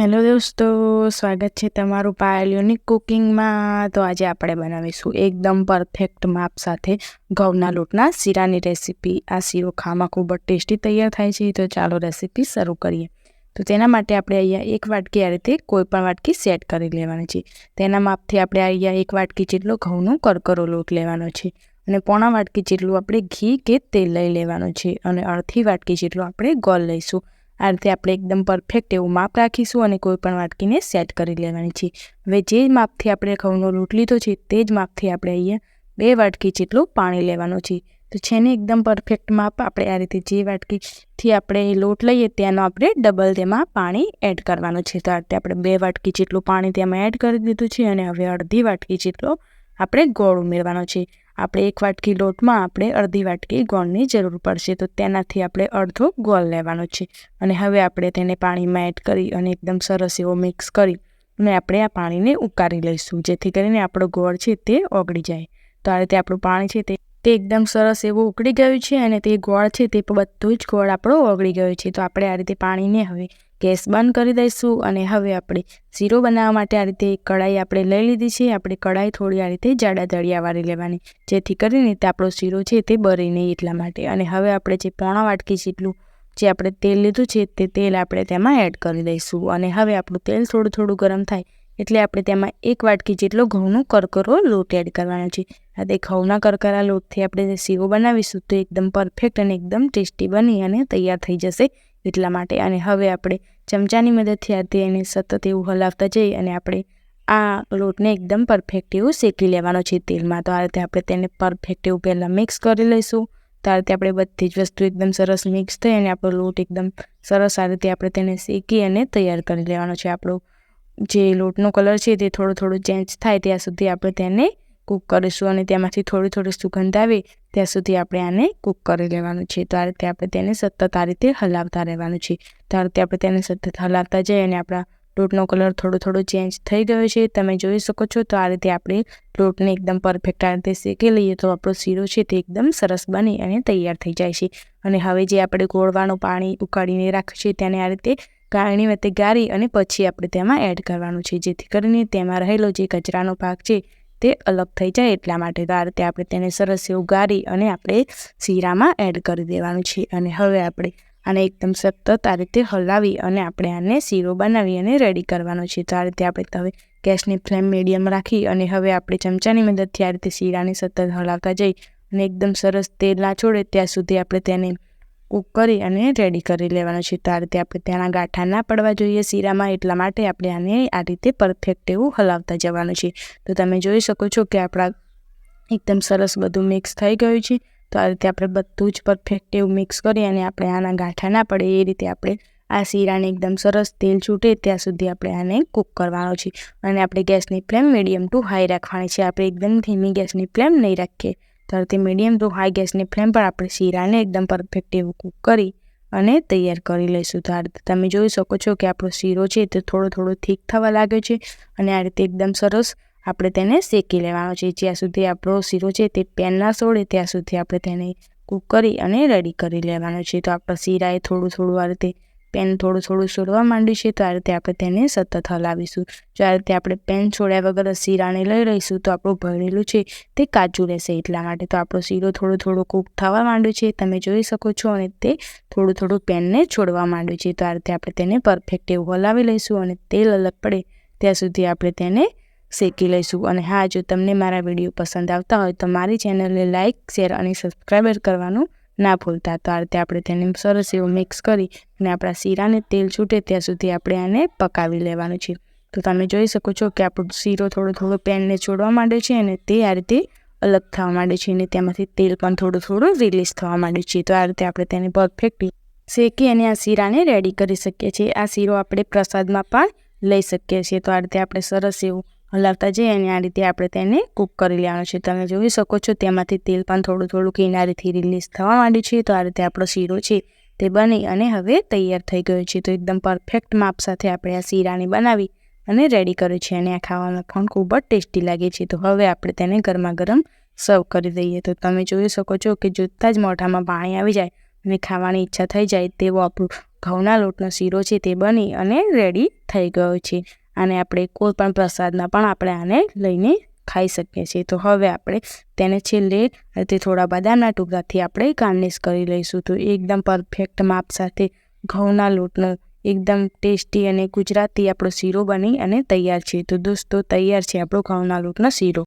Hello દોસ્તો, સ્વાગત છે તમારું પાયલ યુનિક કુકિંગમાં તો આજે આપણે બનાવીશું એકદમ પરફેક્ટ માપ સાથે ઘઉંના લોટના શીરાની રેસીપી આ શીરો ખાવામાં ખૂબ જ ટેસ્ટી તૈયાર થાય છે. તો ચાલો રેસીપી શરૂ કરીએ. તો તેના માટે આપણે અહીંયા એક વાટકી આ રીતે કોઈપણ વાટકી સેટ કરી લેવાની છે. તેના માપથી આપણે અહીંયા એક વાટકી જેટલો ઘઉંનો કરકરો લોટ લેવાનો છે. અને પોણા વાટકી જેટલું આપણે ઘી કે તેલ લઈ લેવાનું છે. અને અડધી વાટકી જેટલું આપણે ગોળ લઈશું. આ રીતે આપણે એકદમ પરફેક્ટ એવું માપ રાખીશું અને કોઈ પણ વાટકીને સેટ કરી લેવાની છે. હવે જે માપથી આપણે ઘઉંનો લોટ લીધો છે તે જ માપથી આપણે અહીંયા બે વાટકી જેટલું પાણી લેવાનું છે. તો છે ને એકદમ પરફેક્ટ માપ આપણે આ રીતે જે વાટકીથી આપણે લોટ લઈએ ત્યાંનો આપણે ડબલ તેમાં પાણી એડ કરવાનું છે. તો આ રીતે આપણે બે વાટકી જેટલું પાણી તેમાં એડ કરી દીધું છે અને હવે અડધી વાટકી જેટલો આપણે ગોળ ઉમેરવાનો છે. આપણે એક વાટકી લોટમાં આપણે અડધી વાટકી ગોળની જરૂર પડશે. તો તેનાથી આપણે અડધો ગોળ લેવાનો છે. અને હવે આપણે તેને પાણીમાં એડ કરી અને એકદમ સરસ એવો મિક્સ કરી અને આપણે આ પાણીને ઉકાળી લઈશું, જેથી કરીને આપણો ગોળ છે તે ઓગળી જાય. તો આ રીતે આપણું પાણી છે તે તે એકદમ સરસ એવું ઉકળી ગયું છે અને તે ગોળ છે તે બધું જ ગોળ આપણો ઓગળી ગયો છે. તો આપણે આ રીતે પાણીને હવે ગેસ બંધ કરી દઈશું અને હવે આપણે શીરો બનાવવા માટે આ રીતે કઢાઈ આપણે લઈ લીધી છે. આપણે કઢાઈ થોડી આ રીતે જાડા દળિયાવાળી લેવાની. જેથી કરીને તે આપણો શીરો છે તે બરી નહીં એટલા માટે. અને હવે આપણે જે પોણા વાટકી જેટલું જે આપણે તેલ લીધું છે તે તેલ આપણે તેમાં એડ કરી દઈશું. અને હવે આપણું તેલ થોડું થોડું ગરમ થાય એટલે આપણે તેમાં એક વાટકી જેટલો ઘઉંનો કરકરો લોટ એડ કરવાનો છે. આ તે ઘઉંના કરકરા લોટથી આપણે શીરો બનાવીશું તો એકદમ પરફેક્ટ અને એકદમ ટેસ્ટી બની અને તૈયાર થઈ જશે. એટલા માટે. અને હવે આપણે ચમચાની મદદથી આ તેને સતત એવું હલાવતા જઈ અને આપણે આ લોટને એકદમ પરફેક્ટ એવું શેકી લેવાનો છે તેલમાં. તો આ રીતે આપણે તેને પરફેક્ટ એવું પહેલાં મિક્સ કરી લઈશું. તો આ રીતે આપણે બધી જ વસ્તુ એકદમ સરસ મિક્સ થઈ અને આપણો લોટ એકદમ સરસ આ રીતે આપણે તેને શેકી અને તૈયાર કરી લેવાનો છે. આપણો જે લોટનો કલર છે તે થોડો થોડો ચેન્જ થાય ત્યાં સુધી આપણે તેને કૂક કરીશું અને તેમાંથી થોડી થોડી સુગંધ આવે, ત્યાં સુધી આપણે આને કૂક કરી લેવાનું છે. તો આ રીતે આપણે તેને સતત આ રીતે હલાવતા રહેવાનું છે. તો આ રીતે આપણે તેને સતત હલાવતા જઈએ અને આપણા લોટનો કલર થોડો થોડો ચેન્જ થઈ ગયો છે. તમે જોઈ શકો છો તો આ રીતે આપણે લોટને એકદમ પરફેક્ટ આ રીતે શેકી લઈએ તો આપણો શીરો છે તે એકદમ સરસ બની અને તૈયાર થઈ જાય છે. અને હવે જે આપણે ગોળવાનું પાણી ઉકાળીને રાખ્યું છે તેને આ રીતે ગાળણી વતે ગાળી અને પછી આપણે તેમાં એડ કરવાનું છે. જેથી કરીને તેમાં રહેલો જે કચરાનો ભાગ છે તે અલગ થઈ જાય એટલા માટે તો આ રીતે આપણે તેને સરસ એવું ગાળી અને આપણે શીરામાં એડ કરી દેવાનું છે. અને હવે આપણે આને એકદમ સતત આ રીતે હલાવી અને આપણે આને શીરો બનાવી અને રેડી કરવાનો છે. તો આ રીતે આપણે હવે ગેસની ફ્લેમ મીડિયમ રાખી અને હવે આપણે ચમચાની મદદથી આ રીતે શીરાને સતત હલાવતા જઈ અને એકદમ સરસ તેલ ના છોડે ત્યાં સુધી આપણે તેને કૂક કરી અને રેડી કરી લેવાનું છે. તો આ રીતે આપણે ત્યાંના ગાંઠા ના પડવા જોઈએ શીરામાં, એટલા માટે આપણે આને આ રીતે પરફેક્ટ એવું હલાવતા જવાનું છે. તો તમે જોઈ શકો છો કે આપણા એકદમ સરસ બધું મિક્સ થઈ ગયું છે. તો આ રીતે આપણે બધું જ પરફેક્ટ એવું મિક્સ કરી અને આપણે આના ગાંઠા ના પડે એ રીતે આપણે આ શીરાને એકદમ સરસ તેલ છૂટે ત્યાં સુધી આપણે આને કૂક કરવાનો છે. અને આપણે ગેસની ફ્લેમ મીડિયમ ટુ હાઈ રાખવાની છે. આપણે એકદમ ધીમી ગેસની ફ્લેમ નહીં રાખીએ. તો મીડિયમ ટુ હાઈ ગેસની ફ્લેમ પર આપણે શીરાને એકદમ પરફેક્ટ એવું કૂક કરી અને તૈયાર કરી લઈશું આ રીતે. તમે જોઈ શકો છો કે આપણો શીરો છે તે થોડો થોડો થીક થવા લાગ્યો છે અને આ રીતે એકદમ સરસ આપણે તેને શેકી લેવાનો છે. જ્યાં સુધી આપણો શીરો છે તે પેન ના સોડે ત્યાં સુધી આપણે તેને કૂક કરી અને રેડી કરી લેવાનો છે. તો આપણા શીરાએ થોડું થોડું આ રીતે પેન થોડું થોડું છોડવા માંડ્યું છે, તો આ રીતે આપણે તેને સતત હલાવીશું. જો આ રીતે આપણે પેન છોડ્યા વગર શીરાને લઈ રહીશું તો આપણું ભરેલું છે તે કાચું રહેશે એટલા માટે. તો આપણો શીરો થોડો થોડો કૂક થવા માંડ્યો છે, તમે જોઈ શકો છો, અને તે થોડું થોડું પેનને છોડવા માંડ્યું છે. તો આ રીતે આપણે તેને પરફેક્ટ એવું હલાવી લઈશું, અને તેલ અલગ પડે ત્યાં સુધી આપણે તેને શેકી લઈશું. અને હા, જો તમને મારા વીડિયો પસંદ આવતા હોય, તો મારી ચેનલને લાઇક શેર અને સબસ્ક્રાઈબર કરવાનું ના ભૂલતા. તો આ રીતે આપણે તેને સરસ એવું મિક્સ કરી અને આપણા શીરાને તેલ છૂટે ત્યાં સુધી આપણે આને પકાવી લેવાનું છે. તો તમે જોઈ શકો છો કે આપણો શીરો થોડો થોડો પેનને છોડવા માંડે છે અને તે આ રીતે અલગ થવા માંડે છે અને તેમાંથી તેલ પણ થોડું થોડું રિલીઝ થવા માંડે છે. તો આ રીતે આપણે તેને પરફેક્ટલી શેકી અને આ શીરાને રેડી કરી શકીએ છીએ. આ શીરો આપણે પ્રસાદમાં પણ લઈ શકીએ છીએ. તો આ રીતે આપણે સરસ એવું હલાવતા જઈએ અને આ રીતે આપણે તેને કૂક કરી લેવાનું છે. તમે જોઈ શકો છો તેમાંથી તેલ પણ થોડું થોડું કિનારીથી રિલીઝ થવા માંડ્યું છે. તો આ રીતે આપણો શીરો છે તે બની અને હવે તૈયાર થઈ ગયો છે. તો એકદમ પરફેક્ટ માપ સાથે આપણે આ શીરાને બનાવી અને રેડી કર્યું છે અને આ ખાવામાં પણ ખૂબ જ ટેસ્ટી લાગે છે. તો હવે આપણે તેને ગરમા ગરમ સર્વ કરી દઈએ. તો તમે જોઈ શકો છો કે જોતાં જ મોઢામાં પાણી આવી જાય અને ખાવાની ઈચ્છા થઈ જાય તેવો આપણો ઘઉંના લોટનો શીરો છે તે બની અને રેડી થઈ ગયો છે. અને આપણે કોઈ પણ પ્રસાદમાં પણ આપણે આને લઈને ખાઈ શકીએ છીએ. તો હવે આપણે તેને છેલ્લે તે થોડા બદામના ટુકડાથી આપણે ગાર્નિશ કરી લઈશું. તો એકદમ પરફેક્ટ માપ સાથે ઘઉંના લોટનો એકદમ ટેસ્ટી અને ગુજરાતી આપણો શીરો બની અને તૈયાર છે. તો દોસ્તો, તૈયાર છે આપણો ઘઉંના લોટનો શીરો.